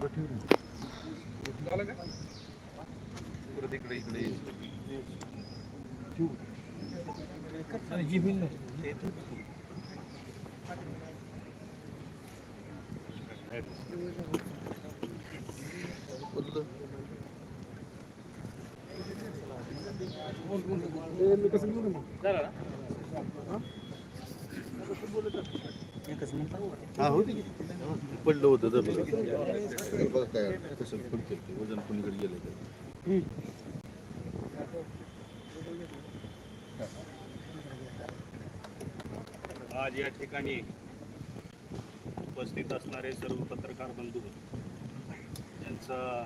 झालं का परत इकडे इकडे आणि जी बिल नाही कुठलं? हा होती की पडलं होतं तर बघा काय कसं पडतं ते वजन कुणीकडे गेलं तर आज या ठिकाणी उपस्थित असणारे सर्व पत्रकार बंधू यांचं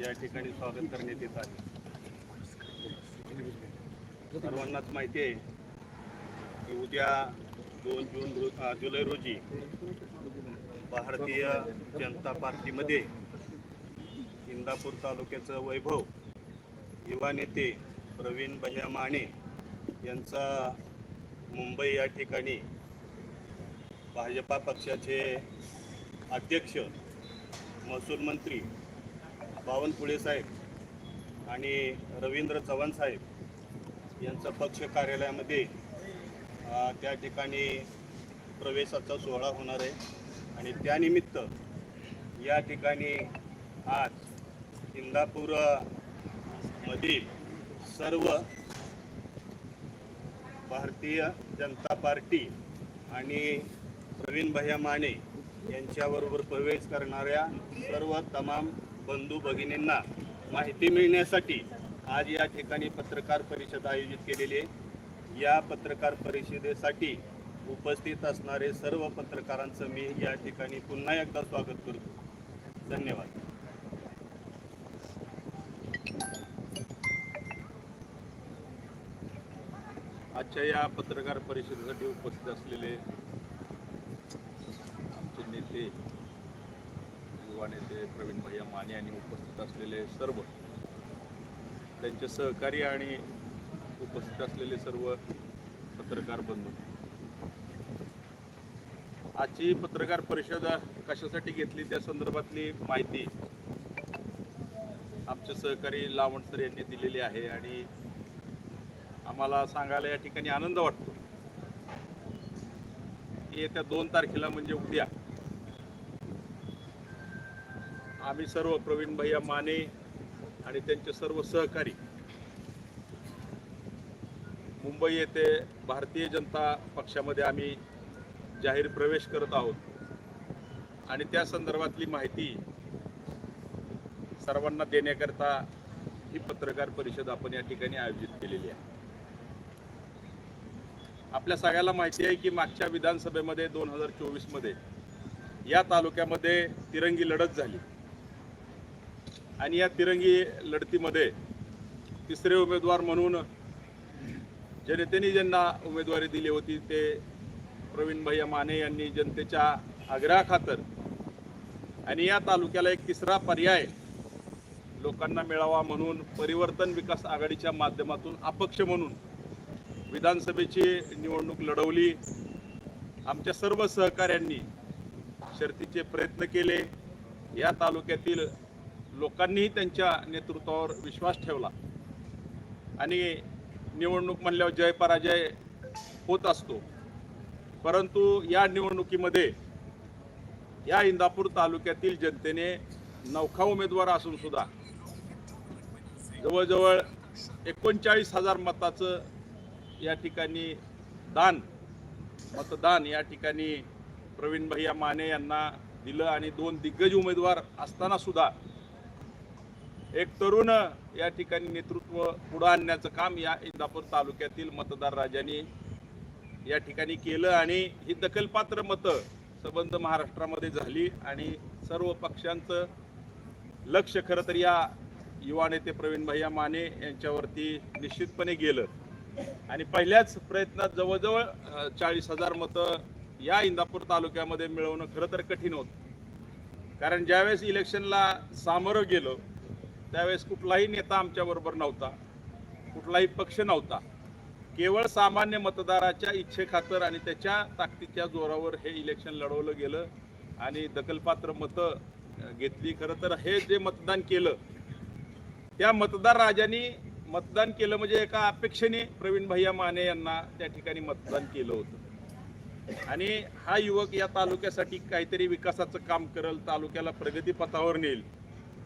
या ठिकाणी स्वागत करण्यात येत आहे. सर्वांनाच माहिती आहे की उद्या दोन जून रो जुलै रोजी भारतीय जनता पार्टीमध्ये इंदापूर तालुक्याचं वैभव युवा नेते प्रवीण भैया माने यांचा मुंबई या ठिकाणी भाजपा पक्षाचे अध्यक्ष महसूल मंत्री बावनकुळे साहेब आणि रवींद्र चव्हाण साहेब यांचं पक्ष कार्यालयामध्ये त्या ठिकाणी प्रवेशाचा सोहळा होणार आहे. आणि त्यानिमित्त या ठिकाणी आज इंदापूरमधील सर्व भारतीय जनता पार्टी आणि प्रवीण भैया माने यांच्याबरोबर प्रवेश करणाऱ्या सर्व तमाम बंधू भगिनींना माहिती मिळण्यासाठी आज या ठिकाणी पत्रकार परिषद आयोजित केलेली आहे. या पत्रकार परिषदेसाठी उपस्थित असणारे सर्व पत्रकारांचं मी या ठिकाणी पुन्हा एकदा स्वागत करतो. धन्यवाद. आजच्या या पत्रकार परिषदेसाठी उपस्थित असलेले आमचे नेते युवा नेते प्रवीण भैया माने आणि उपस्थित असलेले सर्व त्यांचे सहकारी आणि उपस्थित असलेले सर्व पत्रकार बंधू. आजची पत्रकार परिषद कशासाठी घेतली त्या संदर्भातली माहिती आमचे सहकारी लावण सर यांनी दिलेली आहे आणि आम्हाला सांगायला या ठिकाणी आनंद वाटतो. की येत्या दोन तारखेला म्हणजे उद्या आम्ही सर्व प्रवीण भैया माने आणि त्यांचे सर्व सहकारी मुंबई येथे भारतीय जनता पक्षामध्ये आम्ही जाहीर प्रवेश करत आहोत. आणि त्या संदर्भातली माहिती सर्वांना देण्याकरता ही पत्रकार परिषद आपण या ठिकाणी आयोजित केलेली आहे. आपल्या सगळ्याला माहिती आहे की मागच्या विधानसभेमध्ये दोन हजार चोवीसमध्ये या तालुक्यामध्ये तिरंगी लढत झाली. आणि या तिरंगी लढतीमध्ये तिसरे उमेदवार म्हणून जनतेने ज्यांना उमेदवारी दिली होती ते प्रवीण भैया माने यांनी जनतेच्या आग्रहाखातर आणि या तालुक्याला एक तिसरा पर्याय लोकांना मिळावा म्हणून परिवर्तन विकास आघाडीच्या माध्यमातून अपक्ष म्हणून विधानसभेची निवडणूक लढवली. आमच्या सर्व सहकाऱ्यांनी शर्तीचे प्रयत्न केले. या तालुक्यातील लोकांनीही त्यांच्या नेतृत्वावर विश्वास ठेवला. आणि निवडणूक म्हणल्यावर जय पराजय होत असतो. परंतु या निवडणुकीमध्ये या इंदापूर तालुक्यातील जनतेने नौखा उमेदवार असून सुद्धा जवळजवळ एकोणचाळीस हजार मताचं या ठिकाणी दान मतदान या ठिकाणी प्रवीण भैया माने यांना दिलं आणि दोन दिग्गज उमेदवार असताना सुद्धा एक तरुण या ठिकाणी नेतृत्व पुढं आणण्याचं काम या इंदापूर तालुक्यातील मतदार राजांनी या ठिकाणी केलं आणि ही दखलपात्र मतं संबंध महाराष्ट्रामध्ये झाली आणि सर्व पक्षांचं लक्ष खरं तर या युवा नेते प्रवीण भैया माने यांच्यावरती निश्चितपणे गेलं. आणि पहिल्याच प्रयत्नात जवळजवळ चाळीस हजार मतं या इंदापूर तालुक्यामध्ये मिळवणं खरं तर कठीण होतं. कारण ज्यावेळेस इलेक्शनला सामोरं गेलो त्यावेळेस कुठलाही नेता आमच्याबरोबर नव्हता कुठलाही पक्ष नव्हता. केवळ सामान्य मतदाराच्या इच्छेखातर आणि त्याच्या ताकदीच्या जोरावर हे इलेक्शन लढवलं गेलं आणि दखलपात्र मतं घेतली. खरं तर हे जे मतदान केलं त्या मतदार राजांनी मतदान केलं म्हणजे एका अपेक्षेने प्रवीण भैया माने यांना त्या ठिकाणी मतदान केलं होतं. आणि हा युवक या तालुक्यासाठी काहीतरी विकासाचं काम करेल तालुक्याला प्रगतीपथावर नेईल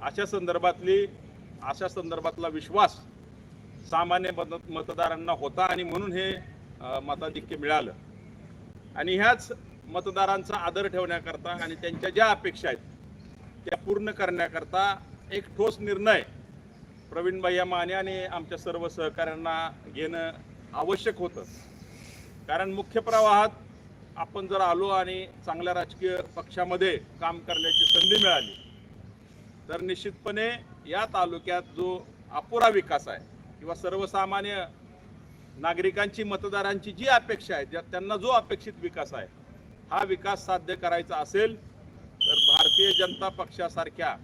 अशा संदर्भातली अशा संदर्भातला विश्वास सामान्य मत मतदारांना होता आणि म्हणून हे मताधिक्य मिळालं. आणि ह्याच मतदारांचा आदर ठेवण्याकरता आणि त्यांच्या ज्या अपेक्षा आहेत त्या पूर्ण करण्याकरता एक ठोस निर्णय प्रवीण भैया माने आणि आमच्या सर्व सहकाऱ्यांना घेणं आवश्यक होतं. कारण मुख्य प्रवाहात आपण जर आलो आणि चांगल्या राजकीय पक्षामध्ये काम करण्याची संधी मिळाली तर निश्चितपणे या तालुक्यात जो अपुरा विकास आहे किंवा सर्वसामान्य नागरिकांची मतदारांची जी अपेक्षा आहे ज्या त्यांना जो अपेक्षित विकास आहे हा विकास साध्य करायचा असेल तर भारतीय जनता पक्षासारख्या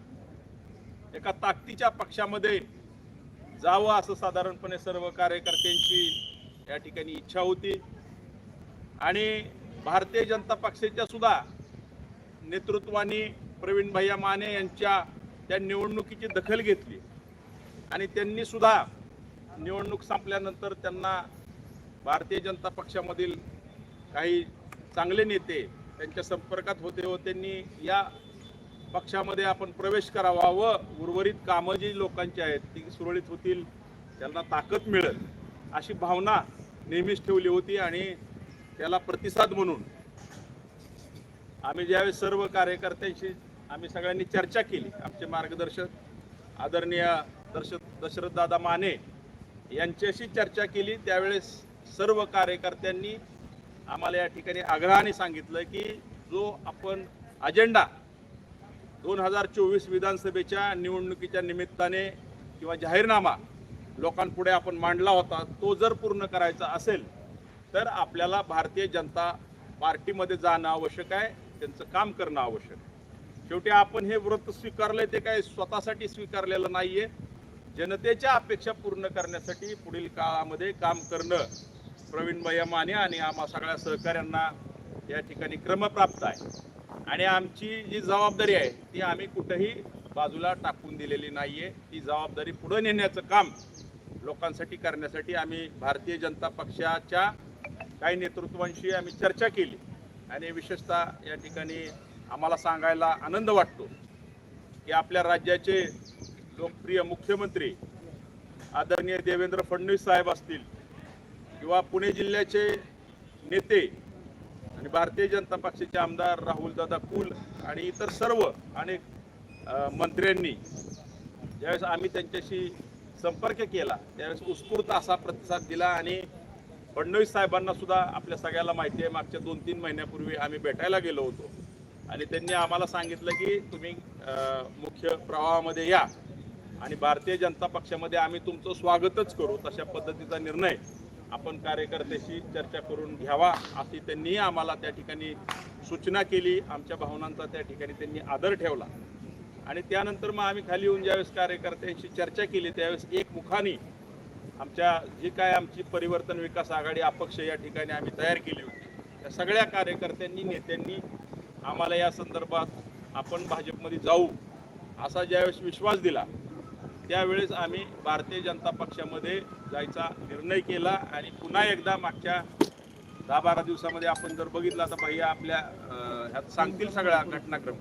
एका ताकदीच्या पक्षामध्ये जावं असं साधारणपणे सर्व कार्यकर्त्यांची या ठिकाणी इच्छा होती. आणि भारतीय जनता पक्षाच्या सुद्धा नेतृत्वाने प्रवीण भैया माने यांच्या त्या निवडणुकीची दखल घेतली. आणि त्यांनी सुद्धा निवडणूक संपल्यानंतर त्यांना भारतीय जनता पक्षामधील काही चांगले नेते त्यांच्या संपर्कात होते व त्यांनी या पक्षामध्ये आपण प्रवेश करावा व उर्वरित कामं जी लोकांची आहेत ती सुरळीत होतील त्यांना ताकद मिळेल अशी भावना नेहमीच ठेवली होती आणि त्याला प्रतिसाद म्हणून आम्ही ज्यावेळेस सर्व कार्यकर्त्यांशी आम्ही सगळ्यांनी चर्चा केली आमचे मार्गदर्शक आदरणीय दर्श दशरथदादा माने यांच्याशी चर्चा केली. त्यावेळेस सर्व कार्यकर्त्यांनी आम्हाला या ठिकाणी आग्रहाने सांगितलं की जो आपण अजेंडा दोन हजार चोवीस विधानसभेच्या निवडणुकीच्या निमित्ताने किंवा जाहीरनामा लोकांपुढे आपण मांडला होता तो जर पूर्ण करायचा असेल तर आपल्याला भारतीय जनता पार्टीमध्ये जाणं आवश्यक आहे त्यांचं काम करणं आवश्यक आहे. शेवटी आपण हे व्रत स्वीकारलंय ते काय स्वतःसाठी स्वीकारलेलं नाहीये. जनतेच्या अपेक्षा पूर्ण करण्यासाठी पुढील काळामध्ये काम करणं प्रवीण भैया माने आणि आम्हा सगळ्या सहकाऱ्यांना या ठिकाणी क्रमप्राप्त आहे. आणि आमची जी जबाबदारी आहे ती आम्ही कुठंही बाजूला टाकून दिलेली नाही आहे ती जबाबदारी पुढं नेण्याचं काम लोकांसाठी करण्यासाठी आम्ही भारतीय जनता पक्षाच्या काही नेतृत्वांशी आम्ही चर्चा केली. आणि विशेषतः या ठिकाणी आम्हाला सांगायला आनंद वाटतो की आपल्या राज्याचे लोकप्रिय मुख्यमंत्री आदरणीय देवेंद्र फडणवीस साहेब असतील किंवा पुणे जिल्ह्याचे नेते आणि भारतीय जनता पक्षाचे आमदार राहुलदादा कुल आणि इतर सर्व अनेक मंत्र्यांनी ज्यावेळेस आम्ही त्यांच्याशी संपर्क केला त्यावेळेस उत्स्फूर्त असा प्रतिसाद दिला आणि फडणवीस साहेबांना सुद्धा आपल्या सगळ्याला माहिती आहे मागच्या दोन तीन महिन्यापूर्वी आम्ही भेटायला गेलो होतो. आणि त्यांनी आम्हाला सांगितलं की तुम्ही मुख्य प्रवाहामध्ये या. आणि भारतीय जनता पक्षामध्ये आम्ही तुमचं स्वागतच करू तशा पद्धतीचा निर्णय आपण कार्यकर्त्याशी चर्चा करून घ्यावा अशी त्यांनी आम्हाला त्या ठिकाणी सूचना केली आमच्या भावनांचा त्या ठिकाणी त्यांनी आदर ठेवला. आणि त्यानंतर मग आम्ही खाली येऊन ज्यावेळेस कार्यकर्त्यांशी चर्चा केली त्यावेळेस एक मुखानी आमच्या जी काय आमची परिवर्तन विकास आघाडी अपक्ष या ठिकाणी आम्ही तयार केली होती. त्या सगळ्या कार्यकर्त्यांनी नेत्यांनी आम्हाला या संदर्भात आपण भाजपमध्ये जाऊ असा ज्यावेळेस विश्वास दिला त्यावेळेस आम्ही भारतीय जनता पक्षामध्ये जायचा निर्णय केला आणि पुन्हा एकदा मागच्या दहा बारा दिवसामध्ये आपण जर बघितलं तर भैया आपल्या ह्यात सांगतील सगळा घटनाक्रम.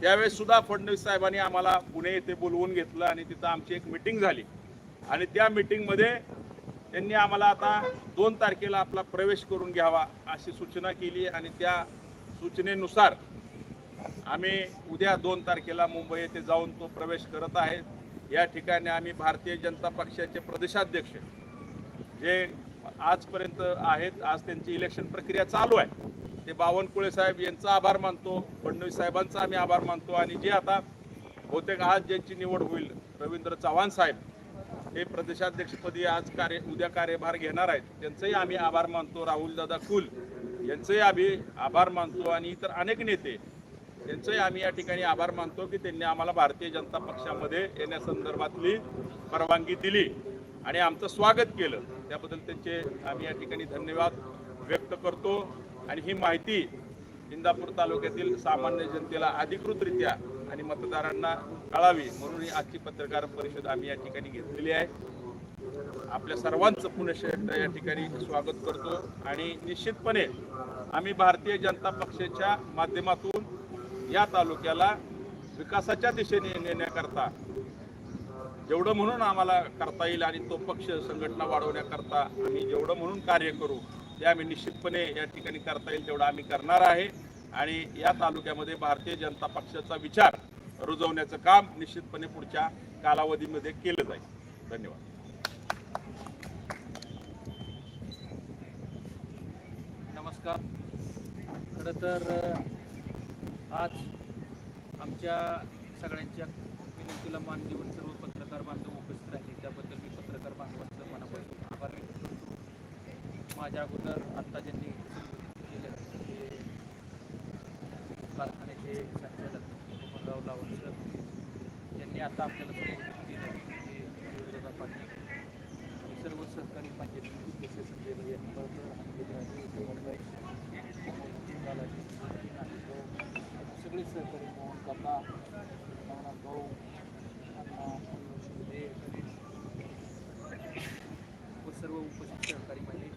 त्यावेळेस सुद्धा फडणवीस साहेबांनी आम्हाला पुणे येथे बोलवून घेतलं आणि तिथं आमची एक मिटिंग झाली. आणि त्या मिटिंगमध्ये त्यांनी आम्हाला आता दोन तारखेला आपला प्रवेश करून घ्यावा अशी सूचना केली आणि त्या सूचनेनुसार आम्ही उद्या दोन तारखेला मुंबई येथे जाऊन तो प्रवेश करत आहे या ठिकाणी आम्ही भारतीय जनता पक्षाचे प्रदेशाध्यक्ष जे आजपर्यंत आहेत आज त्यांची इलेक्शन प्रक्रिया चालू आहे. ते बावनकुळे साहेब यांचा आभार मानतो फडणवीस साहेबांचा आम्ही आभार मानतो आणि जे आता बहुतेक आज ज्यांची निवड होईल रवींद्र चव्हाण साहेब हे प्रदेशाध्यक्षपदी आज कार्य उद्या कार्यभार घेणार आहेत. त्यांचंही आम्ही आभार मानतो. राहुलदादा कुल यांचंही आम्ही आभार मानतो आणि इतर अनेक नेते त्यांचंही आम्ही या ठिकाणी आभार मानतो की त्यांनी आम्हाला भारतीय जनता पक्षामध्ये येण्यासंदर्भातली परवानगी दिली आणि आमचं स्वागत केलं. त्याबद्दल त्यांचे आम्ही या ठिकाणी धन्यवाद व्यक्त करतो. आणि ही माहिती इंदापूर तालुक्यातील सामान्य जनतेला अधिकृतरित्या आणि मतदारांना कळावी म्हणून ही आजची पत्रकार परिषद आम्ही या ठिकाणी घेतलेली आहे. आपल्या सर्वांचं पुनश्च या ठिकाणी स्वागत करतो. आणि निश्चितपणे आम्ही भारतीय जनता पक्षाच्या माध्यमातून या तालुक्याला विकासाच्या दिशेने नेण्याकरता जेवढं म्हणून आम्हाला करता येईल आणि तो पक्ष संघटना वाढवण्याकरता आम्ही जेवढं म्हणून कार्य करू ते आम्ही निश्चितपणे या ठिकाणी करता येईल तेवढं आम्ही करणार आहे. आणि या तालुक्यामध्ये भारतीय जनता पक्षाचा विचार रुजवण्याचं काम निश्चितपणे पुढच्या कालावधीमध्ये केलं जाईल. धन्यवाद. नमस्कार. खरं तर आज आमच्या सगळ्यांच्या विनंतीला मान देऊन सर्व पत्रकार बांधव उपस्थित राहिले. त्याबद्दल मी पत्रकार बांधवांचं मनापासून आभार व्यक्त करतो. माझ्या अगोदर आत्ता ज्यांनी केलं ते कारखान्याचे संचालक मोहनराव लावणकर यांनी आता आपल्याला समोर दिलं. ते विरोधात पाटील सर्व सहकारी पंचायत समिती संजय भाई यांनी बरोबर हात दिले आहे. उद्धवभाई, बालाजी, नाशिकभाऊ, सगळे सहकारी मोहन काका नवनाथ भाऊ अण्णा शिंदे व सर्व उपस्थित सहकारी म्हणजे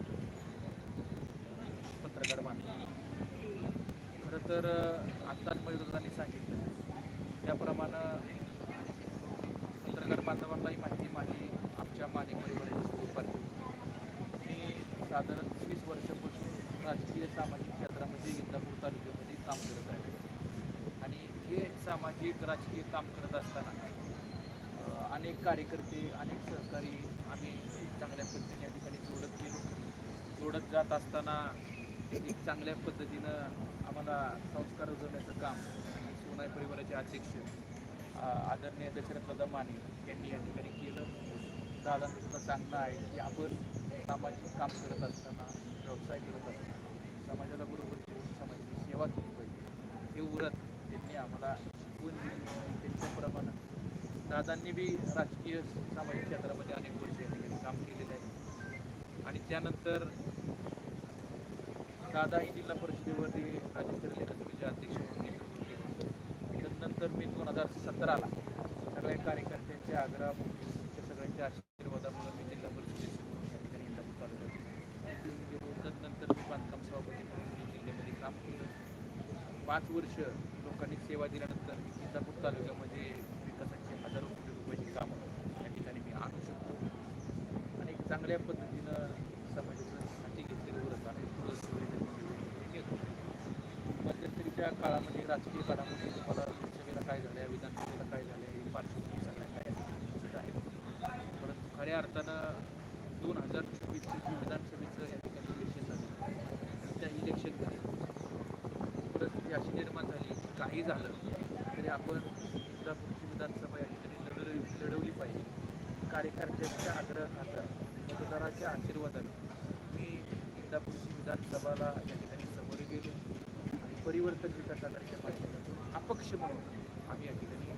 पत्रकार बांधव खरं तर आत्ताच मयुरदांनी सांगितलं त्याप्रमाणे पत्रकार बांधवांनाही माहिती माझी आमच्या माने परिवाराच्या स्वरूपात मी साधारण वीस वर्षापासून राजकीय सामाजिक क्षेत्रामध्ये इंदापूर तालुक्यामध्ये काम करत आहे आणि हे सामाजिक राजकीय काम करत असताना अ, अनेक कार्यकर्ते अनेक सहकारी आम्ही चांगल्या पद्धतीने या ठिकाणी जोडत गेलो. जोडत जात असताना एक चांगल्या पद्धतीनं आम्हाला संस्कार रुजवण्याचं काम सोनाई परिवाराचे अध्यक्ष आदरणीय दशरथ माने यांनी या ठिकाणी केलं. दादांचं सुद्धा सांगणं आहे की आपण सामाजिक काम करत असताना व्यवसाय करत असताना समाजाला बरोबर ठेवून समाजाची सेवा केली पाहिजे. हे उरत त्यांनी आम्हाला शिकवून दिली त्यांच्या त्यांच्याप्रमाणे दादांनी बी राजकीय सामाजिक क्षेत्रामध्ये अनेक वर्ष या ठिकाणी काम केलेलं आहे आणि त्यानंतर दादा ही जिल्हा परिषदेवरती राज्यस्तरीय समितीचे अध्यक्ष म्हणून नेतृत्व केलं त्यानंतर मी दोन हजार सतराला सगळ्या कार्यकर्त्यांच्या आग्रह सगळ्यांच्या आशीर्वादामुळे मी जिल्हा परिषदेचे म्हणून त्यानंतर मी बांधकाम सभापती म्हणून जिल्ह्यामध्ये काम केलं. पाच वर्ष लोकांनी सेवा दिल्यानंतर इंदापूर तालुक्यामध्ये विकासाचे हजारो कोटी रुपयाची कामं या ठिकाणी मी आणू शकतो आणि एक चांगल्या पद्धतीनं समाजाचं हाती घेतलेलं व्रत आहे पुढं सुरळीत नेतो मध्यंतरीच्या काळामध्ये राजकीय काळामध्ये तुम्हाला लोकसभेला काय झालं विधानसभेला काय झालं ही पार्श्वभूमी सगळ्या काय दिसत आहे परंतु खऱ्या अर्थानं दोन हजार चोवीसचं जे विधानसभेचं या ठिकाणी इलेक्शन झालं आणि त्या इलेक्शनमध्ये परिस्थिती अशी निर्माण झाली की काही झालं तरी आपण इंदापूरची विधानसभा या ठिकाणी लढवली लढवली पाहिजे कार्यकर्त्यांच्या आग्रहाखातर मतदाराच्या आशीर्वादाने. मी इंदापूरची विधानसभाला या ठिकाणी समोर गेलो. आणि परिवर्तन विकास आघाडीच्या माध्यमातून अपक्ष म्हणून आम्ही या ठिकाणी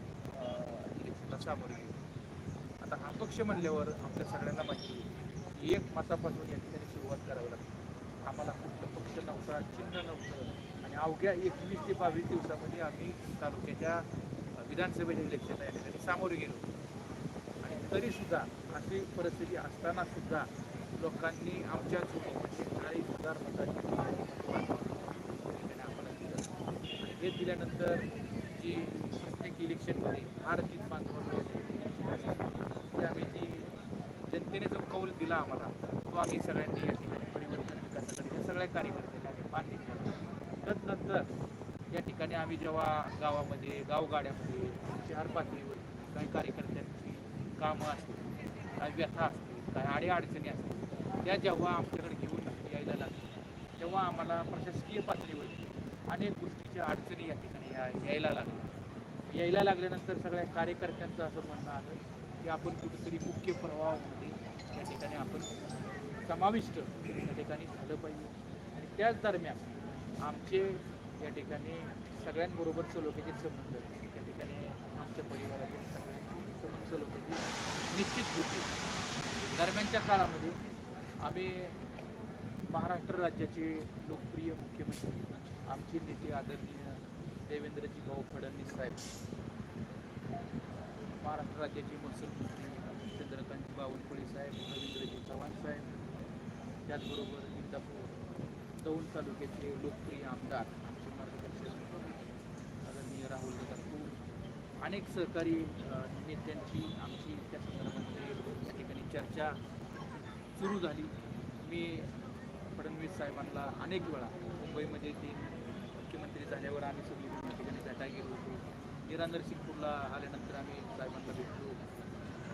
इलेक्शनला सामोरे गेलो. आता अपक्ष म्हणल्यावर आपल्या सगळ्यांना माहिती आहे की एक मतापासून या ठिकाणी सुरुवात करावी लागते. आम्हाला कुठलं पक्ष नव्हता चिन्ह नव्हतं. आणि अवघ्या एकवीस ते बावीस दिवसामध्ये आम्ही तालुक्याच्या विधानसभेच्या इलेक्शनला या ठिकाणी सामोरे गेलो. तरीसुद्धा तरी सुद्धा अशी परिस्थिती असताना सुद्धा लोकांनी आमच्या चुकीचे चाळीस हजार आम्हाला दिलं हे दिल्यानंतर जी प्रत्येक इलेक्शनमध्ये हार जीत बांधवांना ते आम्ही जी जनतेने जो कौल दिला आम्हाला तो आम्ही सगळ्यांनी या ठिकाणी परिवर्तन विकासाकडे या सगळ्या कार्यकर्त्यांना आम्ही पाठ केला. तदनंतर या ठिकाणी आम्ही जेव्हा गावामध्ये गावगाड्यामध्ये शहर पातळीवर काही कार्यकर्त्यांनी कामं असतील काही व्यथा असतील काही आडीअडचणी असतील त्या जेव्हा आमच्याकडे घेऊन यायला लागल्या तेव्हा आम्हाला प्रशासकीय पातळीवर अनेक गोष्टीच्या अडचणी या ठिकाणी या यायला लागल्या. यायला लागल्यानंतर सगळ्या कार्यकर्त्यांचं असं म्हणणं आलं की आपण कुठेतरी मुख्य प्रवाहामध्ये या ठिकाणी आपण समाविष्ट या ठिकाणी झालं पाहिजे. आणि त्याच दरम्यान आमचे या ठिकाणी सगळ्यांबरोबर सलोख्याचे संबंध या ठिकाणी आमच्या परिवारातील सगळ्यांची संबंध निश्चित होती. दरम्यानच्या काळामध्ये आम्ही महाराष्ट्र राज्याचे लोकप्रिय मुख्यमंत्री आमचे नेते आदरणीय देवेंद्रजी भाऊ फडणवीस साहेब महाराष्ट्र राज्याचे महसूल मंत्री चंद्रकांत बावनकुळे साहेब रवींद्रजी चव्हाण साहेब त्याचबरोबर इंदापूर दौंड तालुक्याचे लोकप्रिय आमदार आमचे मार्गदर्शक आदरणीय राहुल दादा अनेक सहकारी नेत्यांची आमची त्या संदर्भामध्ये या ठिकाणी चर्चा सुरू झाली. मी फडणवीस साहेबांना अनेक वेळा मुंबईमध्ये ते मुख्यमंत्री झाल्यावर आम्ही सगळी त्या ठिकाणी भेटा गेलो होतो. नीरा नरसिंगपूरला आल्यानंतर आम्ही साहेबांना भेटलो.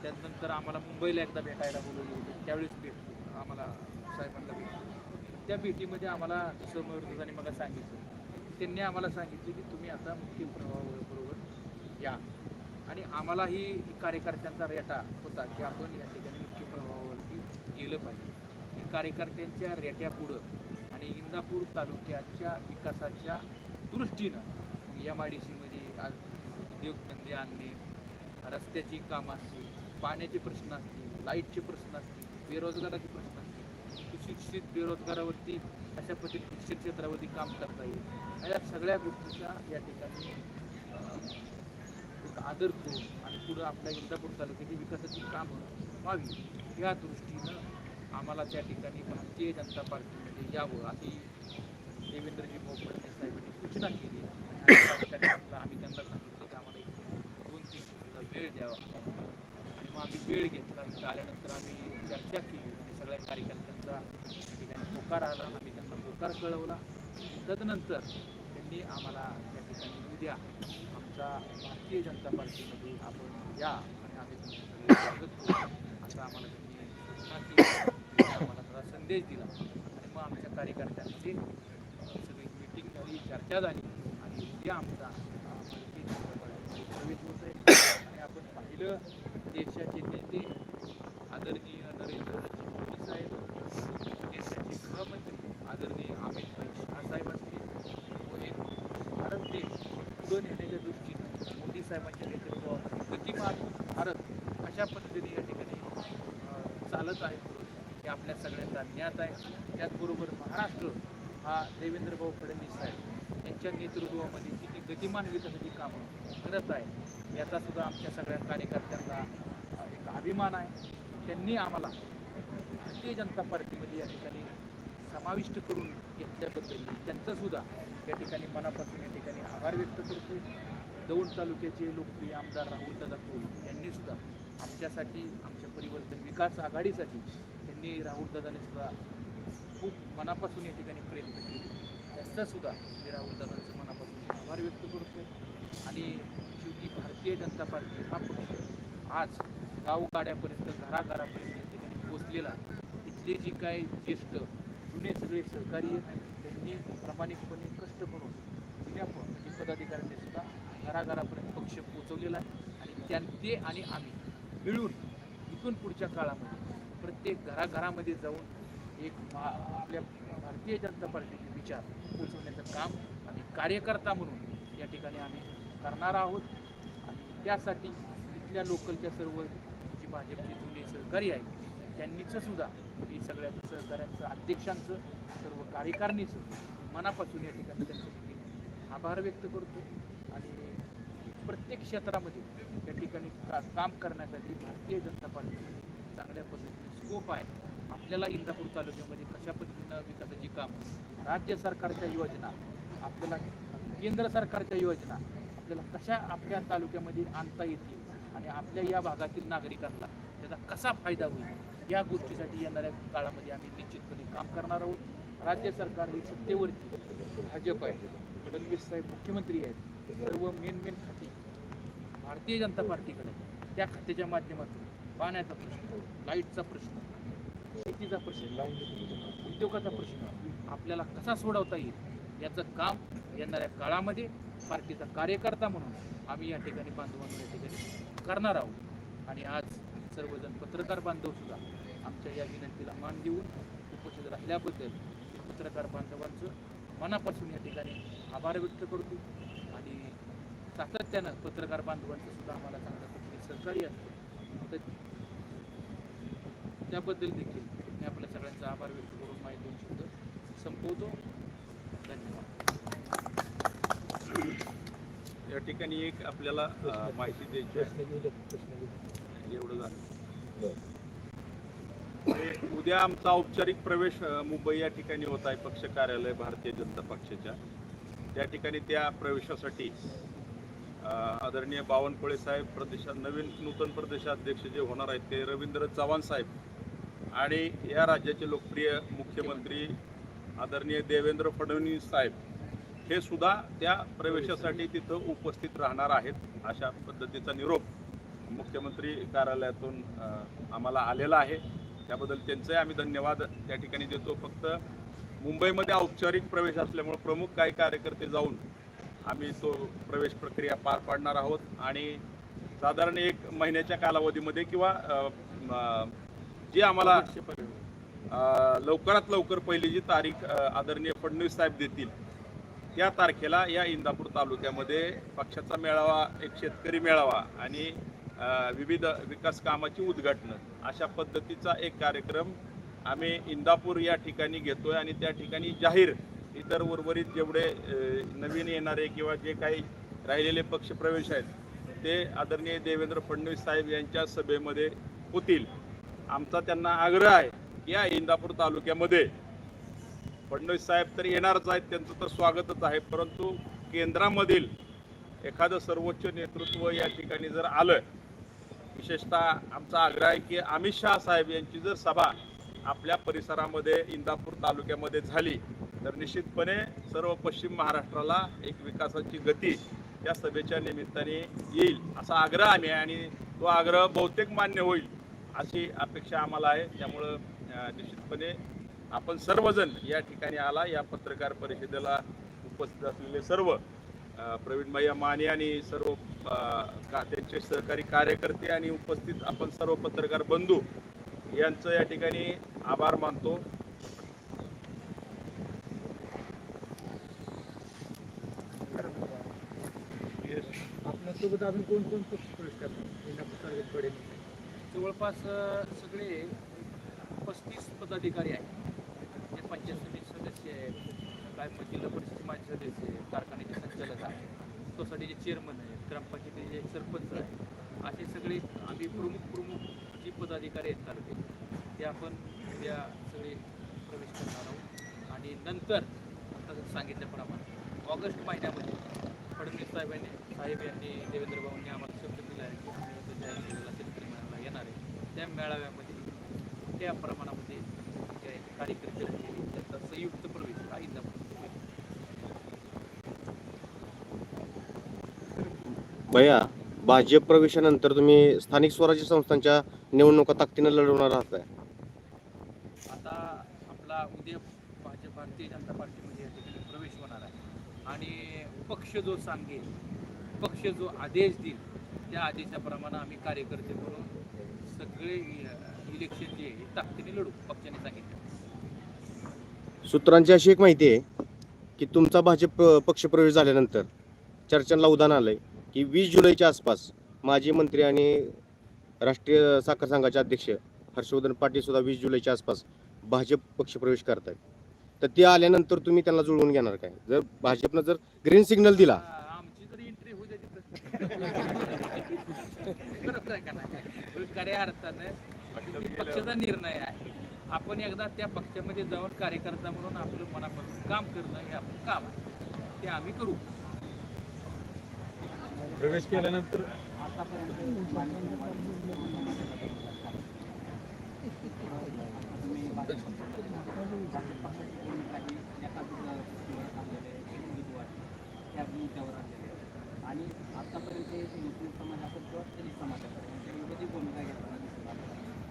त्यानंतर आम्हाला मुंबईला एकदा भेटायला बोलवलं होतं. त्यावेळेस भेटलो आम्हाला साहेबांना भेटलो. त्या भेटीमध्ये आम्हाला समृद्धाने मला सांगितलं. त्यांनी आम्हाला सांगितले की तुम्ही आता मुख्य प्रवाहाबरोबर होत्या आणि आम्हालाही कार्यकर्त्यांचा रेटा होता की आपण या ठिकाणी मुख्य प्रभावावरती गेलं पाहिजे. कार्यकर्त्यांच्या रेट्यापुढं आणि इंदापूर तालुक्याच्या विकासाच्या दृष्टीनं एम आय डी सीमध्ये आज उद्योगधंदे आणणे रस्त्याची कामं असतील पाण्याचे प्रश्न असतील लाईटचे प्रश्न असतील बेरोजगाराचे प्रश्न असतील सुशिक्षित बेरोजगारावरती अशा पद्धतीने शिक्षण क्षेत्रावरती काम करता येईल? या सगळ्या गोष्टीचा या ठिकाणी आदर करू आणि पुढं आपल्या इंदापूर तालुक्याची विकासाची कामं व्हावी. या दृष्टीनं आम्हाला त्या ठिकाणी भारतीय जनता पार्टीमध्ये यावं अशी देवेंद्रजी भाऊ साहेबांनी सूचना केली. आम्ही आम्ही त्यांना सांगितलं की आम्हाला दोन तीन वेळ द्यावा. आणि मग आम्ही वेळ घेतला. आल्यानंतर आम्ही चर्चा केली. आणि सगळ्या कार्यकर्त्यांचा ठिकाणी होकार आला. आम्ही त्यांना होकार कळवला. तदनंतर त्यांनी आम्हाला त्या ठिकाणी उद्या आमच्या भारतीय जनता पार्टीमध्ये आपण या आणि आम्ही तुमचं सगळे स्वागत करू. असं आम्हाला त्यांनी सूचना केली. आम्हाला थोडा संदेश दिला. आणि मग आमच्या कार्यकर्त्यांमध्ये सगळी मीटिंग झाली चर्चा झाली. आणि उद्या आमचा भारतीय जनता पार्टीमध्ये प्रवेश होत आहे. आणि आपण पाहिलं देशाचे नेते आदरणीय नरेंद्र मोदी साहेब देशाचे गृहमंत्री आदरणीय अमित भाई शहा साहेब असतील भारत देश पुढे नेण्याच्या साहेबांच्या नेतृत्व गतिमान भारत अशा पद्धतीने या ठिकाणी चालत आहे हे आपल्या सगळ्यांचा ज्ञात आहे त्याचबरोबर महाराष्ट्र हा देवेंद्रभाऊ फडणवीस साहेब यांच्या नेतृत्वामध्ये किती गतिमान विकासाची कामं करत आहे याचा सुद्धा आमच्या सगळ्या कार्यकर्त्यांना एक अभिमान आहे त्यांनी आम्हाला भारतीय जनता पार्टीमध्ये या ठिकाणी समाविष्ट करून घेतल्याबद्दल त्यांचंसुद्धा या ठिकाणी मनापासून या ठिकाणी आभार व्यक्त करतो दौंड तालुक्याचे लोकप्रिय आमदार राहुल दादा कोल यांनी सुद्धा आमच्यासाठी आमच्या परिवर्तन विकास आघाडीसाठी त्यांनी राहुल दादाने सुद्धा खूप मनापासून या ठिकाणी प्रयत्न केले. त्यांचा सुद्धा मी राहुल दादांचं मनापासून आभार व्यक्त करतो आणि शेवटी भारतीय जनता पार्टी हा पक्ष आज गावगाड्यापर्यंत घराघरापर्यंत या ठिकाणी पोचलेला इथले जे काय ज्येष्ठ जुने सगळे सहकारी आहेत त्यांनी प्रामाणिकपणे कष्ट करून जुन्या म्हणजे पदाधिकाऱ्यांनी सुद्धा घराघरापर्यंत पक्ष पोचवलेला आहे आणि त्यां ते आणि आम्ही मिळून इथून पुढच्या काळामध्ये प्रत्येक घराघरामध्ये जाऊन एक भा आपल्या भारतीय जनता पार्टीचे विचार पोचवण्याचं काम आणि कार्यकर्ता म्हणून या ठिकाणी आम्ही करणार आहोत. आणि त्यासाठी इथल्या लोकलच्या सर्व जी भाजपचे जुने सहकारी आहेत त्यांनीचं सुद्धा मी सगळ्या सहकाऱ्यांचं अध्यक्षांचं सर्व कार्यकारिणीचं मनापासून या ठिकाणी त्यांचं आभार व्यक्त करतो. आणि प्रत्येक क्षेत्रामध्ये त्या ठिकाणी का काम करण्यासाठी भारतीय जनता पार्टी चांगल्या पद्धतीने स्कोप आहे. आपल्याला इंदापूर तालुक्यामध्ये कशा पद्धतीनं विकासाची काम राज्य सरकारच्या योजना आपल्याला केंद्र सरकारच्या योजना आपल्याला कशा आपल्या तालुक्यामध्ये आणता येतील आणि आपल्या या भागातील नागरिकांना त्याचा कसा फायदा होईल या गोष्टीसाठी येणाऱ्या काळामध्ये आम्ही निश्चितपणे काम करणार आहोत. राज्य सरकार ही सत्तेवरती भाजप आहे. फडणवीस साहेब मुख्यमंत्री आहेत. सर्व मेन मेन खाते. भारतीय जनता पार्टीकडे त्या खात्याच्या माध्यमातून पाण्याचा प्रश्न लाईटचा प्रश्न शेतीचा प्रश्न उद्योगाचा प्रश्न आपल्याला कसा सोडवता येईल याचं काम येणाऱ्या काळामध्ये पार्टीचा कार्यकर्ता म्हणून आम्ही या ठिकाणी बांधवांना या ठिकाणी करणार आहोत. आणि आज सर्वजण पत्रकार बांधव सुद्धा आमच्या या विनंतीला मान देऊन उपस्थित राहिल्याबद्दल पत्रकार बांधवांचं मनापासून या ठिकाणी आभार व्यक्त करतो. आणि सातत्यानं पत्रकार बांधवांचं सुद्धा आम्हाला चांगल्या पद्धतीने सहकार्य असतं तर त्याबद्दल देखील मी आपल्या सगळ्यांचा आभार व्यक्त करून दोन शब्द संपवतो. धन्यवाद. या ठिकाणी एक आपल्याला माहिती द्यायची आहे. एवढं झालं. उद्या आमचा औपचारिक प्रवेश मुंबई या ठिकाणी होत आहे पक्ष कार्यालय भारतीय जनता पक्षाच्या. त्या ठिकाणी त्या प्रवेशासाठी आदरणीय बावनकुळे साहेब प्रदेशा नवीन नूतन प्रदेशाध्यक्ष जे होणार आहेत ते रवींद्र चव्हाण साहेब आणि या राज्याचे लोकप्रिय मुख्यमंत्री आदरणीय देवेंद्र फडणवीस साहेब हे सुद्धा त्या प्रवेशासाठी तिथं उपस्थित राहणार आहेत अशा पद्धतीचा निरोप मुख्यमंत्री कार्यालयातून आम्हाला आलेला आहे. त्याबद्दल त्यांचंही आम्ही धन्यवाद. त्या ठिकाणी देतो. फक्त मुंबईमध्ये औपचारिक प्रवेश असल्यामुळे प्रमुख काही कार्यकर्ते जाऊन आम्ही तो प्रवेश प्रक्रिया पार पाडणार आहोत. आणि साधारण एक महिन्याच्या कालावधीमध्ये किंवा जे जी आम्हाला लवकरात लवकर पहिली जी तारीख आदरणीय फडणवीस साहेब देतील त्या तारखेला या इंदापूर तालुक्यामध्ये पक्षाचा मेळावा एक शेतकरी मेळावा आणि विविध विकास कामाची उद्घाटनं. अशा पद्धतीचा एक कार्यक्रम आम्ही इंदापूर या ठिकाणी घेतो आहे आणि त्या ठिकाणी जाहीर इतर उर्वरित जेवढे नवीन येणारे किंवा जे काही राहिलेले पक्षप्रवेश आहेत ते आदरणीय देवेंद्र फडणवीस साहेब यांच्या सभेमध्ये होतील. आमचा त्यांना आग्रह आहे की या इंदापूर तालुक्यामध्ये फडणवीस साहेब तर येणारच आहेत त्यांचं तर स्वागतच आहे परंतु केंद्रामधील एखादं सर्वोच्च नेतृत्व या ठिकाणी जर आलं विशेषतः आमचा आग्रह आहे की अमित शहा साहेब यांची जर सभा आपल्या परिसरामध्ये इंदापूर तालुक्यामध्ये झाली तर निश्चितपणे सर्व पश्चिम महाराष्ट्राला एक विकासाची गती या सभेच्या निमित्ताने येईल असा आग्रह आम्ही आहे. आणि तो आग्रह बहुतेक मान्य होईल अशी अपेक्षा आम्हाला आहे. त्यामुळं निश्चितपणे आपण सर्वजण या ठिकाणी आला या पत्रकार परिषदेला उपस्थित असलेले सर्व प्रवीण भैया माने आणि सर्व का त्यांचे सहकारी कार्यकर्ते आणि उपस्थित आपण सर्व पत्रकार बंधू यांचं या ठिकाणी आभार मानतो. आपल्यासोबत अजून कोण कोण बडे जवळपास सगळे पस्तीस पदाधिकारी आहेत. जे पंचायत समिती सदस्य आहेत. काय प- जिल्हा परिषद माजी सदस्य आहे कारखान्याचे संचालक आहे सोसायटीचे चेअरमन आहेत ग्रामपंचायतीचे सरपंच आहे असे सगळे आम्ही प्रमुख प्रमुख जी पदाधिकारी आहेत तालुक्यात ते आपण उद्या सगळे प्रवेश करणार आहोत. आणि नंतर आता सांगितल्याप्रमाणे ऑगस्ट महिन्यामध्ये फडणवीस साहेबांनी साहेब यांनी देवेंद्र भाऊंनी आम्हाला शब्द दिला आहे की जाहीर केलेला शेतकरी मेळावा येणार आहे. त्या मेळाव्यामध्ये त्या प्रमाणामध्ये जे कार्यकर्ते राहिलेले त्यांचा संयुक्त प्रवेश हा इंदापूर भैया भाजप प्रवेशानंतर तुम्ही स्थानिक स्वराज्य संस्थांच्या निवडणुका ताकदीनं लढवणार आहात. काय आता आपला उद्या भाजप भारतीय जनता पार्टीमध्ये या ठिकाणी प्रवेश होणार आहे. आणि पक्ष जो सांगेल पक्ष जो आदेश देईल त्या आदेशाप्रमाणे आम्ही कार्यकर्ते म्हणून सगळे इलेक्शन जे आहे हे ताकदीने लढू पक्षाने सांगितलं. सूत्रांची अशी एक माहिती आहे की तुमचा भाजप पक्षप्रवेश झाल्यानंतर चर्चांना उदाहरण आलंय. की वीस जुलैच्या आसपास माजी मंत्री आणि राष्ट्रीय साखर संघाचे अध्यक्ष हर्षवर्धन पाटील सुद्धा वीस जुलैच्या आसपास भाजप पक्षप्रवेश आहेत तर ते आल्यानंतर तुम्ही त्यांना जुळवून घेणार काय? जर भाजपनं जर ग्रीन सिग्नल दिला. आमची होऊ पक्षाचा निर्णय आहे. आपण एकदा त्या पक्षामध्ये जाऊन कार्यकर्ता म्हणून आपलं मनापासून काम करणं हे आपलं काम आहे. ते आम्ही करू. प्रवेश केल्यानंतर आणि आतापर्यंत हे मुस्लिम समाज असेल किंवा दलित समाज असेल यांच्या विरोधी भूमिका घेताना दिसत आहे.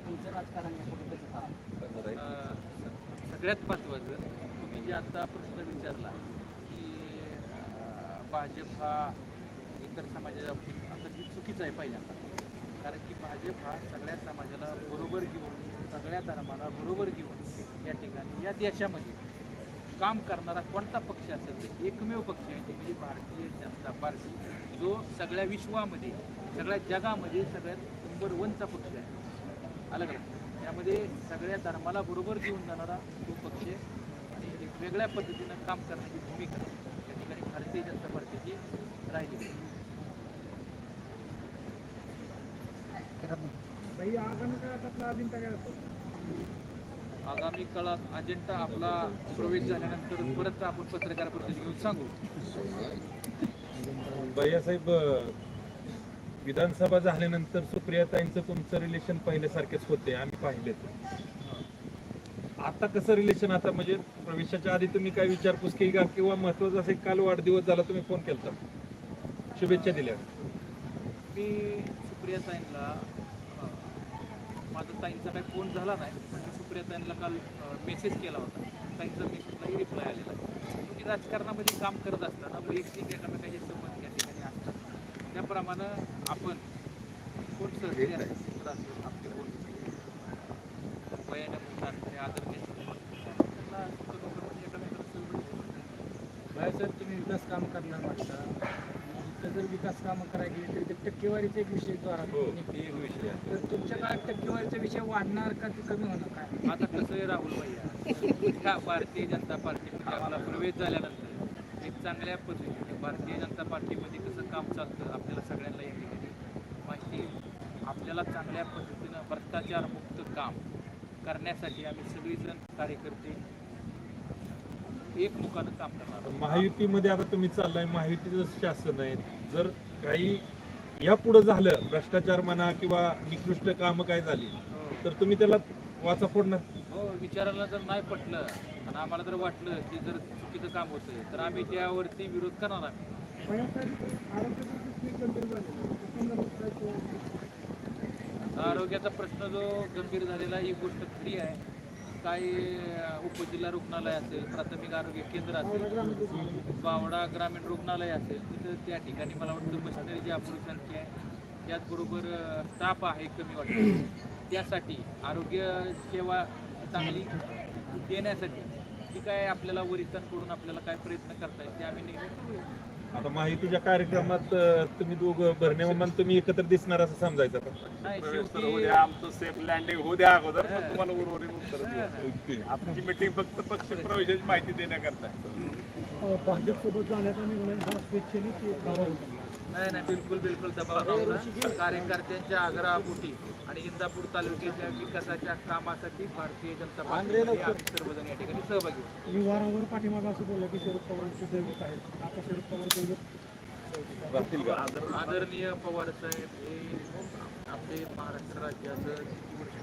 तुमचं राजकारण कसं आहे? सगळ्यात महत्त्वाचं तुम्ही जे आता प्रश्न विचारला की भाजप हा इतर समाजाच्या बाबतीत आता चुकीचं आहे पहिल्यांदा कारण की भाजप हा सगळ्या समाजाला बरोबर घेऊन सगळ्या धर्माला बरोबर घेऊन या ठिकाणी या देशामध्ये काम करणारा कोणता पक्ष असेल तर एकमेव पक्ष आहे ते म्हणजे भारतीय जनता पार्टी. जो सगळ्या विश्वामध्ये सगळ्या जगामध्ये सगळ्यात नंबर वनचा पक्ष आहे. आलं त्यामध्ये सगळ्या धर्माला बरोबर घेऊन जाणारा तो पक्ष आणि एक वेगळ्या पद्धतीनं काम करण्याची भूमिका या ठिकाणी भारतीय जनता पार्टीची राहिली आगामी काळात अजिंठा अजेंडा आपला प्रवेश झाल्यानंतर परत आपण पत्रकार परिषद घेऊन सांगू. भैयासाहेब विधानसभा झाल्यानंतर सुप्रियाताईंचं तुमचं रिलेशन पहिल्यासारखेच होते आम्ही पाहिलेत आता कसं रिलेशन आता? म्हणजे प्रवेशाच्या आधी तुम्ही काय विचारपूस केली का? किंवा महत्वाचं असे काल वाढदिवस झाला तुम्ही फोन केला शुभेच्छा दिल्या. मी सुप्रिया ताईंना अं, माझा ताईंचा काही फोन झाला नाही पण मी सुप्रिया ताईंना काल मेसेज केला होता. ताईंचा मेसेजलाही रिप्लाय आलेला. आहे. तुम्ही राजकारणामध्ये काम करत असताना वैयक्तिक एकामेकाचे संबंध या ठिकाणी असतात. त्याप्रमाणे आपण कोण सहकारी असेल, आपले कोण? वयाने असणारे आदरणीय बाळासाहेब तुम्ही विकास काम करणार वाटता जर विकास कामं करायला गेली तरी ते टक्केवारीचा एक विषय जो हो एक विषय आहे. तर तुमच्या काळात टक्केवारीचा विषय वाढणार का ते कमी होणार काय आता कसं आहे राहुल भैया ह्या भारतीय जनता पार्टीमध्ये आपला प्रवेश झाल्यानंतर एक चांगल्या पद्धतीने भारतीय जनता पार्टीमध्ये कसं काम चालतं आपल्याला सगळ्यांना या ठिकाणी माहिती आहे. आपल्याला चांगल्या पद्धतीनं भ्रष्टाचार मुक्त काम करण्यासाठी आम्ही सगळेजण कार्यकर्ते एकमुखानं काम करणार आहोत. महायुतीमध्ये आता तुम्ही चाललाय महायुतीचं शासन आहे जर काही यापुढे झालं भ्रष्टाचार म्हणा किंवा निकृष्ट कामं काय झाली तर तुम्ही त्याला वाचा फोडणार हो विचारायला जर नाही पटलं आणि आम्हाला जर वाटलं की जर चुकीचं काम होतंय तर आम्ही त्यावरती विरोध करणार आम्ही आरोग्याचा प्रश्न जो गंभीर झालेला ही गोष्ट खरी आहे. काही उपजिल्हा रुग्णालय असेल प्राथमिक आरोग्य केंद्र असेल बावडा ग्रामीण रुग्णालय असेल तिथं त्या ठिकाणी मला वाटतं मशिनरीची अपुरी संख्या आहे त्याचबरोबर स्टाफ आहे कमी वाटतं. त्यासाठी आरोग्य सेवा चांगली देण्यासाठी ती काय आपल्याला वरिष्ठांकडून आपल्याला काय प्रयत्न करता येईल ते आम्ही नेहमी आता माहितीच्या कार्यक्रमात तुम्ही दोघं भरणे तुम्ही एकत्र दिसणार असं समजायचं आमचं सेफ लँडिंग होऊ द्या अगोदर तुम्हाला उर्वरित उत्तर. आमची मिटिंग फक्त पक्ष प्रवेशाची माहिती देण्याकरता आहे. भाजपसोबत जाण्याचा निर्णय हा स्वेच्छेने. नाही नाही बिलकुल बिलकुल दबाव कार्यकर्त्यांच्या आग्रहापोटी आणि इंदापूर तालुक्याच्या विकासाच्या कामासाठी भारतीय जनता पार्टी आम्ही सर्वजण या ठिकाणी सहभागी होतो. मी वारंवार पाठीमागं असं बोललं की शरद पवारांचे दैवत आहेत. आता शरद पवार दैवत आदरणीय पवार साहेब हे आपले महाराष्ट्र राज्याचं किती वर्ष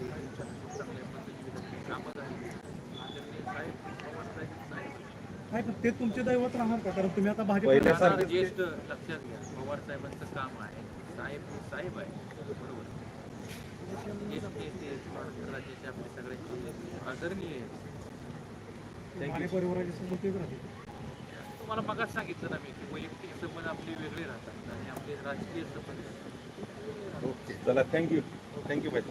त्यांच्या चांगल्या पद्धतीने कामं झाली आदरणीय साहेब पवार साहेब नाही पण ते तुमचे दैवत राहणार का? कारण तुम्ही आता भाजप ज्येष्ठ लक्षात घ्या. पवार साहेबांचं काम आहे. साहेब साहेब आहे. बरोबर. राज्याचे आपले सगळ्यांचे आदरणीय परिवाराचे संबंध तुम्हाला मगाच सांगितलं ना मी की वैयक्तिक संबंध आपले वेगळे राहतात आणि आपले राजकीय संबंध. चला थँक्यू थँक्यू भाई